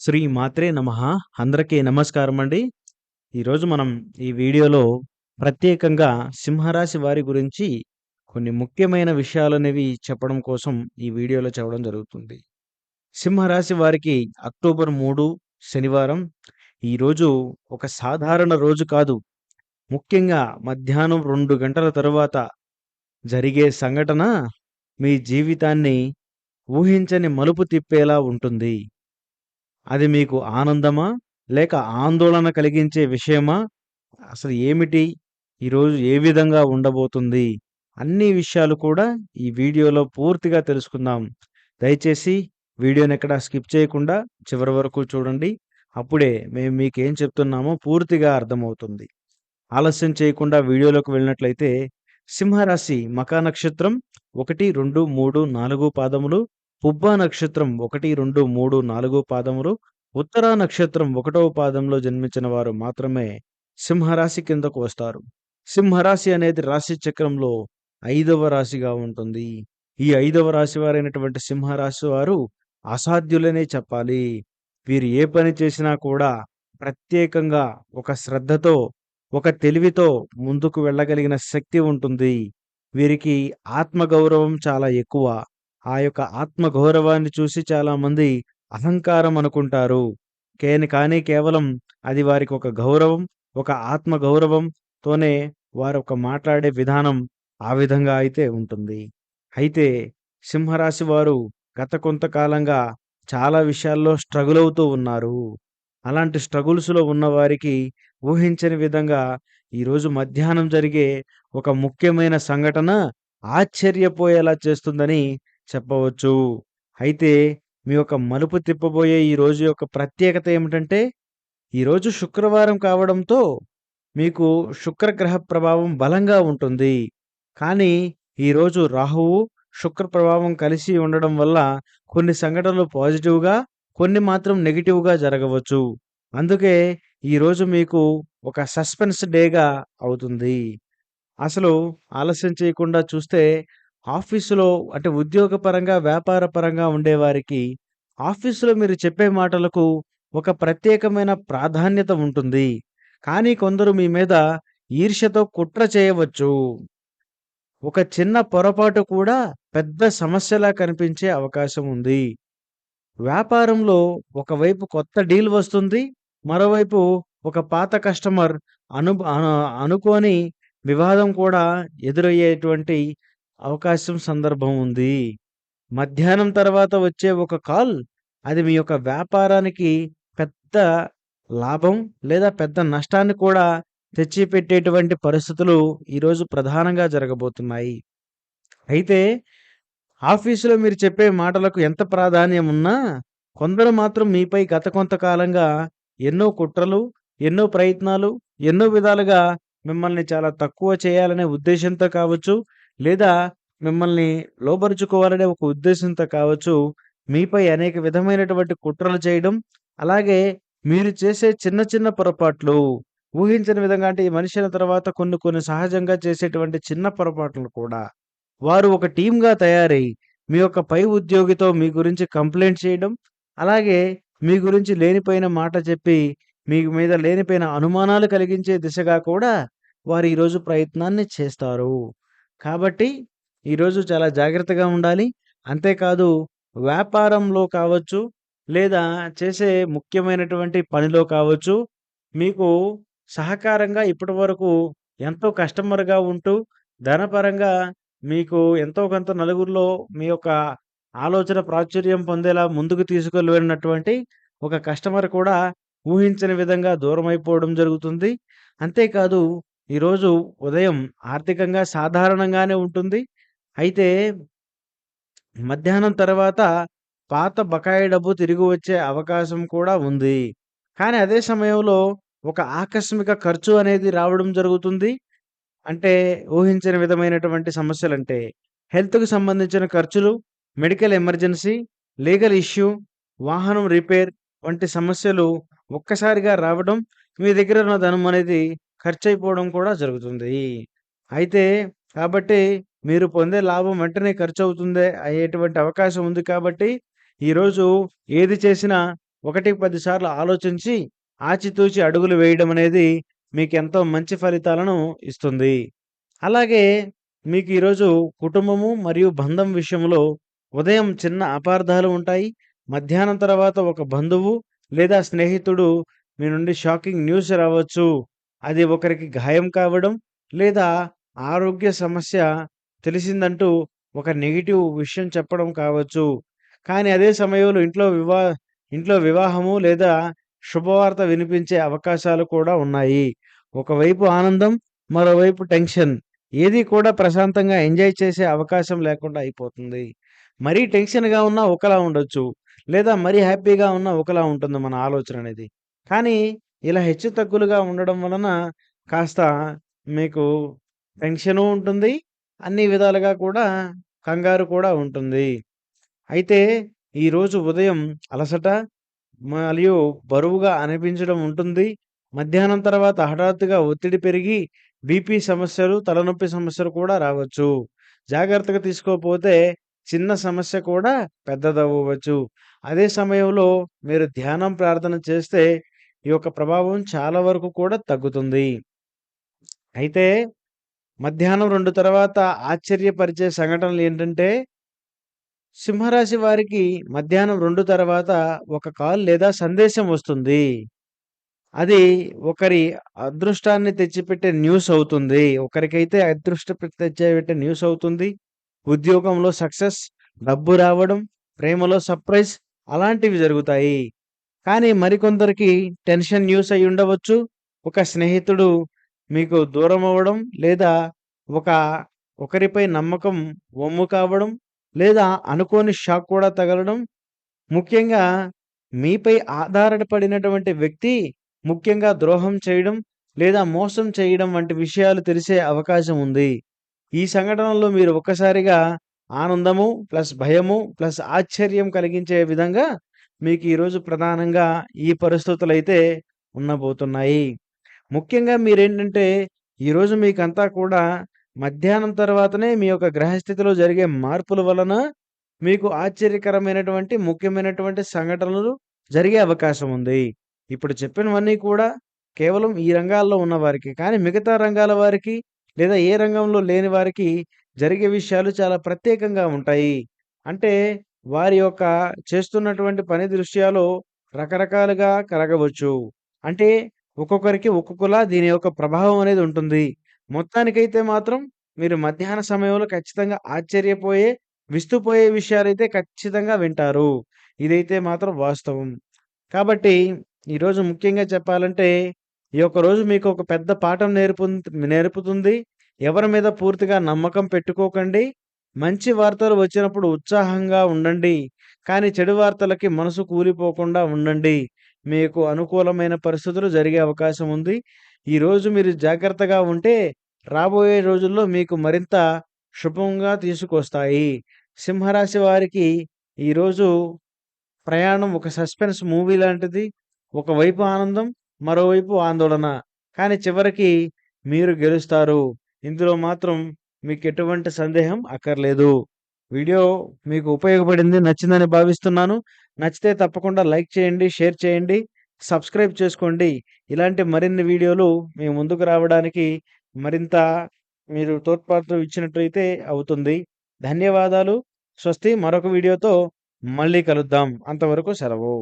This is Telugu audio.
శ్రీ మాత్రే నమ. అందరికీ నమస్కారం అండి. ఈరోజు మనం ఈ వీడియోలో ప్రత్యేకంగా సింహరాశి వారి గురించి కొన్ని ముఖ్యమైన విషయాలనేవి చెప్పడం కోసం ఈ వీడియోలో చెప్పడం జరుగుతుంది. సింహరాశి వారికి అక్టోబర్ మూడు శనివారం ఈరోజు ఒక సాధారణ రోజు కాదు. ముఖ్యంగా మధ్యాహ్నం రెండు గంటల తరువాత జరిగే సంఘటన మీ జీవితాన్ని ఊహించని మలుపు తిప్పేలా ఉంటుంది. అది మీకు ఆనందమా? లేక ఆందోళన కలిగించే విషయమా? అసలు ఏమిటి? ఈరోజు ఏ విధంగా ఉండబోతుంది? అన్ని విషయాలు కూడా ఈ వీడియోలో పూర్తిగా తెలుసుకుందాం. దయచేసి వీడియోని ఎక్కడ స్కిప్ చేయకుండా చివరి వరకు చూడండి. అప్పుడే మేము మీకు ఏం చెప్తున్నామో పూర్తిగా అర్థమవుతుంది. ఆలస్యం చేయకుండా వీడియోలోకి వెళ్ళినట్లయితే సింహరాశి మకా నక్షత్రం ఒకటి రెండు మూడు నాలుగు పాదములు పుబ్బా నక్షత్రం ఒకటి రెండు మూడు నాలుగు పాదములు. ఉత్తరా నక్షత్రం ఒకటవ పాదంలో జన్మించిన వారు మాత్రమే సింహరాశి కిందకు వస్తారు. సింహరాశి అనేది రాశి చక్రంలో ఐదవ రాశిగా ఉంటుంది. ఈ ఐదవ రాశి వారైనటువంటి సింహరాశి వారు అసాధ్యులనే చెప్పాలి. వీరు ఏ పని చేసినా కూడా ప్రత్యేకంగా ఒక శ్రద్ధతో ఒక తెలివితో ముందుకు వెళ్ళగలిగిన శక్తి ఉంటుంది. వీరికి ఆత్మగౌరవం చాలా ఎక్కువ. ఆ యొక్క ఆత్మ గౌరవాన్ని చూసి చాలామంది అహంకారం అనుకుంటారు. కేని కానీ కేవలం అది వారికి ఒక గౌరవం ఒక ఆత్మ గౌరవంతోనే వారు ఒక మాట్లాడే విధానం ఆ విధంగా అయితే ఉంటుంది. అయితే సింహరాశి వారు గత కొంతకాలంగా చాలా విషయాల్లో స్ట్రగుల్ అవుతూ ఉన్నారు. అలాంటి స్ట్రగుల్స్లో ఉన్నవారికి ఊహించని విధంగా ఈరోజు మధ్యాహ్నం జరిగే ఒక ముఖ్యమైన సంఘటన ఆశ్చర్యపోయేలా చేస్తుందని చెప్పవచ్చు. అయితే మీ యొక్క మలుపు తిప్పబోయే ఈ రోజు యొక్క ప్రత్యేకత ఏమిటంటే ఈరోజు శుక్రవారం కావడంతో మీకు శుక్రగ్రహ ప్రభావం బలంగా ఉంటుంది. కానీ ఈరోజు రాహువు శుక్ర ప్రభావం కలిసి ఉండడం వల్ల కొన్ని సంఘటనలు పాజిటివ్గా కొన్ని మాత్రం నెగిటివ్గా జరగవచ్చు. అందుకే ఈరోజు మీకు ఒక సస్పెన్స్ డేగా అవుతుంది. అసలు ఆలస్యం చేయకుండా చూస్తే ఆఫీసులో అంటే ఉద్యోగపరంగా వ్యాపార పరంగా ఉండేవారికి ఆఫీసులో మీరు చెప్పే మాటలకు ఒక ప్రత్యేకమైన ప్రాధాన్యత ఉంటుంది. కానీ కొందరు మీ మీద ఈర్ష్యతో కుట్ర చేయవచ్చు. ఒక చిన్న పొరపాటు కూడా పెద్ద సమస్యలా కనిపించే అవకాశం ఉంది. వ్యాపారంలో ఒకవైపు కొత్త డీల్ వస్తుంది మరోవైపు ఒక పాత కస్టమర్ అను అను- అనుకోని వివాదం కూడా ఎదురయ్యేటువంటి అవకాశం సందర్భం ఉంది. మధ్యాహ్నం తర్వాత వచ్చే ఒక కాల్ అది మీ యొక్క వ్యాపారానికి పెద్ద లాభం లేదా పెద్ద నష్టాన్ని కూడా తెచ్చిపెట్టేటువంటి పరిస్థితులు ఈరోజు ప్రధానంగా జరగబోతున్నాయి. అయితే ఆఫీసులో మీరు చెప్పే మాటలకు ఎంత ప్రాధాన్యం ఉన్నా కొందరు మాత్రం మీపై గత కొంతకాలంగా ఎన్నో కుట్రలు ఎన్నో ప్రయత్నాలు ఎన్నో విధాలుగా మిమ్మల్ని చాలా తక్కువ చేయాలనే ఉద్దేశంతో కావచ్చు లేదా మిమ్మల్ని లోపరుచుకోవాలనే ఒక ఉద్దేశంతో కావచ్చు మీపై అనేక విధమైనటువంటి కుట్రలు చేయడం అలాగే మీరు చేసే చిన్న చిన్న పొరపాట్లు ఊహించిన విధంగా అంటే ఈ మనిషి తర్వాత కొన్ని కొన్ని సహజంగా చేసేటువంటి చిన్న పొరపాట్లు కూడా వారు ఒక టీంగా తయారై మీ యొక్క పై ఉద్యోగితో మీ గురించి కంప్లైంట్ చేయడం, అలాగే మీ గురించి లేనిపోయిన మాట చెప్పి మీ మీద లేనిపోయిన అనుమానాలు కలిగించే దిశగా కూడా వారు ఈరోజు ప్రయత్నాన్ని చేస్తారు. కాబట్టి ఈరోజు చాలా జాగ్రత్తగా ఉండాలి. అంతేకాదు వ్యాపారంలో కావచ్చు, లేదా చేసే ముఖ్యమైనటువంటి పనిలో కావచ్చు, మీకు సహకారంగా ఇప్పటివరకు ఎంతో కస్టమర్‌గా ఉంటూ ధనపరంగా మీకు ఎంతో కొంత నలుగురిలో మీ యొక్క ఆలోచన ప్రాచుర్యం పొందేలా ముందుకు తీసుకువెళ్ళినటువంటి ఒక కస్టమర్ కూడా ఊహించని విధంగా దూరమైపోవడం జరుగుతుంది. అంతేకాదు ఈరోజు ఉదయం ఆర్థికంగా సాధారణంగానే ఉంటుంది. అయితే మధ్యాహ్నం తర్వాత పాత బకాయి డబ్బు తిరిగి వచ్చే అవకాశం కూడా ఉంది. కానీ అదే సమయంలో ఒక ఆకస్మిక ఖర్చు అనేది రావడం జరుగుతుంది. అంటే ఊహించని విధమైనటువంటి సమస్యలు అంటే హెల్త్కు సంబంధించిన ఖర్చులు, మెడికల్ ఎమర్జెన్సీ, లీగల్ ఇష్యూ, వాహనం రిపేర్ వంటి సమస్యలు ఒక్కసారిగా రావడం, మీ దగ్గర ఉన్న ధనం అనేది ఖర్చయిపోవడం కూడా జరుగుతుంది. అయితే కాబట్టి మీరు పొందే లాభం వెంటనే ఖర్చవుతుందే అయ్యేటువంటి అవకాశం ఉంది కాబట్టి ఈరోజు ఏది చేసినా ఒకటికి పది సార్లు ఆలోచించి ఆచితూచి అడుగులు వేయడం అనేది మీకెంతో మంచి ఫలితాలను ఇస్తుంది. అలాగే మీకు ఈరోజు కుటుంబము మరియు బంధం విషయంలో ఉదయం చిన్న అపార్థాలు ఉంటాయి. మధ్యాహ్నం తర్వాత ఒక బంధువు లేదా స్నేహితుడు మీ నుండి షాకింగ్ న్యూస్ రావచ్చు. అది ఒకరికి గాయం కావడం లేదా ఆరోగ్య సమస్య తెలిసిందంటూ ఒక నెగిటివ్ విషయం చెప్పడం కావచ్చు. కానీ అదే సమయంలో ఇంట్లో వివా ఇంట్లో వివాహము లేదా శుభవార్త వినిపించే అవకాశాలు కూడా ఉన్నాయి. ఒకవైపు ఆనందం, మరోవైపు టెన్షన్. ఏది కూడా ప్రశాంతంగా ఎంజాయ్ చేసే అవకాశం లేకుండా అయిపోతుంది. మరీ టెన్షన్‌గా ఉన్నా ఒకలా ఉండొచ్చు. లేదా మరీ హ్యాపీగా ఉన్నా ఒకలా ఉంటుంది మన ఆలోచన అనేది. కానీ ఇలా హెచ్చుతగ్గులుగా ఉండడం వలన కాస్త మీకు టెన్షను ఉంటుంది. అన్ని విధాలుగా కూడా కంగారు కూడా ఉంటుంది. అయితే ఈరోజు ఉదయం అలసట మరియు బరువుగా అనిపించడం ఉంటుంది. మధ్యాహ్నం తర్వాత హఠాత్తుగా ఒత్తిడి పెరిగి బీపీ సమస్యలు, తలనొప్పి సమస్యలు కూడా రావచ్చు. జాగ్రత్తగా తీసుకోకపోతే చిన్న సమస్య కూడా పెద్దదవ్వవచ్చు. అదే సమయంలో మీరు ధ్యానం, ప్రార్థన చేస్తే ఈ యొక్క ప్రభావం చాలా వరకు కూడా తగ్గుతుంది. అయితే మధ్యాహ్నం రెండు తర్వాత ఆశ్చర్యపరిచే సంఘటనలు ఏంటంటే సింహరాశి వారికి మధ్యాహ్నం రెండు తర్వాత ఒక కాల్ లేదా సందేశం వస్తుంది. అది ఒకరి అదృష్టాన్ని తెచ్చిపెట్టే న్యూస్ అవుతుంది. ఒకరికైతే అదృష్ట తెచ్చిపెట్టే న్యూస్ అవుతుంది. ఉద్యోగంలో సక్సెస్, డబ్బు రావడం, ప్రేమలో సర్ప్రైజ్ అలాంటివి జరుగుతాయి. కానీ మరికొందరికి టెన్షన్ న్యూస్ అయి ఉండవచ్చు. ఒక స్నేహితుడు మీకు దూరం అవ్వడం లేదా ఒక ఒకరిపై నమ్మకం వమ్ము కావడం లేదా అనుకోని షాక్ కూడా తగలడం. ముఖ్యంగా మీపై ఆధారపడినటువంటి వ్యక్తి ముఖ్యంగా ద్రోహం చేయడం లేదా మోసం చేయడం వంటి విషయాలు తెలిసే అవకాశం ఉంది. ఈ సంఘటనలో మీరు ఒక్కసారిగా ఆనందము, ప్లస్ భయము, ప్లస్ ఆశ్చర్యం కలిగించే విధంగా మీకు ఈరోజు ప్రధానంగా ఈ పరిస్థితులైతే ఉండబోతున్నాయి. ముఖ్యంగా మీరేంటంటే ఈరోజు మీకంతా కూడా మధ్యాహ్నం తర్వాతనే మీ యొక్క గ్రహస్థితిలో జరిగే మార్పుల వలన మీకు ఆశ్చర్యకరమైనటువంటి ముఖ్యమైనటువంటి సంఘటనలు జరిగే అవకాశం ఉంది. ఇప్పుడు చెప్పినవన్నీ కూడా కేవలం ఈ రంగాల్లో ఉన్నవారికి. కానీ మిగతా రంగాల వారికి లేదా ఏ రంగంలో లేని వారికి జరిగే విషయాలు చాలా ప్రత్యేకంగా ఉంటాయి. అంటే వారి యొక్క చేస్తున్నటువంటి పని దృశ్యాలు రకరకాలుగా కలగవచ్చు. అంటే ఒక్కొక్కరికి ఒక్కొక్కలా దీని యొక్క ప్రభావం అనేది ఉంటుంది. మొత్తానికైతే మాత్రం మీరు మధ్యాహ్న సమయంలో ఖచ్చితంగా ఆశ్చర్యపోయే, విస్తుపోయే విషయాలైతే ఖచ్చితంగా వింటారు. ఇదైతే మాత్రం వాస్తవం. కాబట్టి ఈరోజు ముఖ్యంగా చెప్పాలంటే ఈ యొక్క రోజు మీకు ఒక పెద్ద పాఠం నేర్పు నేర్పుతుంది. ఎవరి మీద పూర్తిగా నమ్మకం పెట్టుకోకండి. మంచి వార్తలు వచ్చినప్పుడు ఉత్సాహంగా ఉండండి. కానీ చెడు వార్తలకి మనసు కూలిపోకుండా ఉండండి. మీకు అనుకూలమైన పరిస్థితులు జరిగే అవకాశం ఉంది. ఈరోజు మీరు జాగ్రత్తగా ఉంటే రాబోయే రోజుల్లో మీకు మరింత శుభంగా తీసుకొస్తాయి. సింహరాశి వారికి ఈరోజు ప్రయాణం ఒక సస్పెన్స్ మూవీ లాంటిది. ఒకవైపు ఆనందం, మరోవైపు ఆందోళన. కానీ చివరికి మీరు గెలుస్తారు. ఇందులో మాత్రం మీకు ఎటువంటి సందేహం అక్కర్లేదు. వీడియో మీకు ఉపయోగపడింది, నచ్చిందని భావిస్తున్నాను. నచ్చితే తప్పకుండా లైక్ చేయండి, షేర్ చేయండి, సబ్స్క్రైబ్ చేసుకోండి. ఇలాంటి మరిన్ని వీడియోలు మీ ముందుకు రావడానికి మరింత మీరు తోడ్పాటు ఇచ్చినట్లయితే అవుతుంది. ధన్యవాదాలు. స్వస్తి. మరొక వీడియోతో మళ్ళీ కలుద్దాం. అంతవరకు సెలవు.